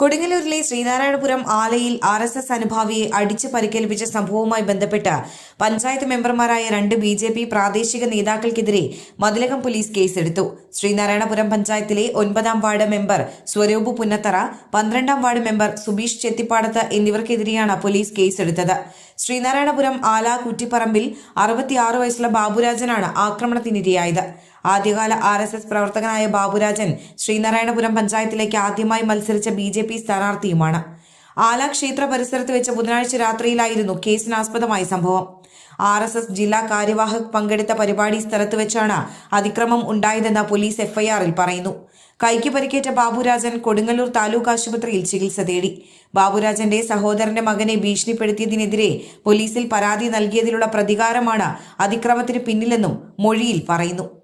കൊടുങ്ങല്ലൂരിലെ ശ്രീനാരായണപുരം ആലയിൽ R S S അനുഭാവിയെ അടിച്ചു പരിക്കേൽപ്പിച്ച സംഭവവുമായി ബന്ധപ്പെട്ട് പഞ്ചായത്ത് മെമ്പർമാരായ രണ്ട് ബി ജെ പി പ്രാദേശിക നേതാക്കൾക്കെതിരെ മതിലകം പോലീസ് കേസെടുത്തു. ശ്രീനാരായണപുരം പഞ്ചായത്തിലെ ഒൻപതാം വാർഡ് മെമ്പർ സ്വരൂപ് പുന്നത്തറ പന്ത്രണ്ടാം വാർഡ് മെമ്പർ സുബീഷ് ചെത്തിപ്പാടത്ത് എന്നിവർക്കെതിരെയാണ് പോലീസ് കേസെടുത്തത്. ശ്രീനാരായണപുരം ആല കുറ്റിപ്പറമ്പിൽ അറുപത്തിയാറ് വയസ്സുള്ള ബാബുരാജനാണ് ആക്രമണത്തിനിരയായത്. ആദ്യകാല ആർ എസ് എസ് പ്രവർത്തകനായ ബാബുരാജൻ ശ്രീനാരായണപുരം പഞ്ചായത്തിലേക്ക് ആദ്യമായി മത്സരിച്ച ബി ജെ പി സ്ഥാനാർത്ഥിയുമാണ്. ആല ക്ഷേത്ര പരിസരത്ത് വെച്ച ബുധനാഴ്ച രാത്രിയിലായിരുന്നു കേസിനാസ്പദമായ സംഭവം. ആർ എസ് എസ് ജില്ലാ കാര്യവാഹക് പങ്കെടുത്ത പരിപാടി സ്ഥലത്ത് വെച്ചാണ് അതിക്രമം ഉണ്ടായതെന്ന് പോലീസ് എഫ്ഐആറിൽ പറയുന്നു. കൈക്ക് പരിക്കേറ്റ ബാബുരാജൻ കൊടുങ്ങല്ലൂർ താലൂക്ക് ആശുപത്രിയിൽ ചികിത്സ തേടി. ബാബുരാജന്റെ സഹോദരന്റെ മകനെ ഭീഷണിപ്പെടുത്തിയതിനെതിരെ പോലീസിൽ പരാതി നൽകിയതിലുള്ള പ്രതികാരമാണ് അതിക്രമത്തിന് പിന്നിലെന്നും മൊഴിയിൽ പറയുന്നു.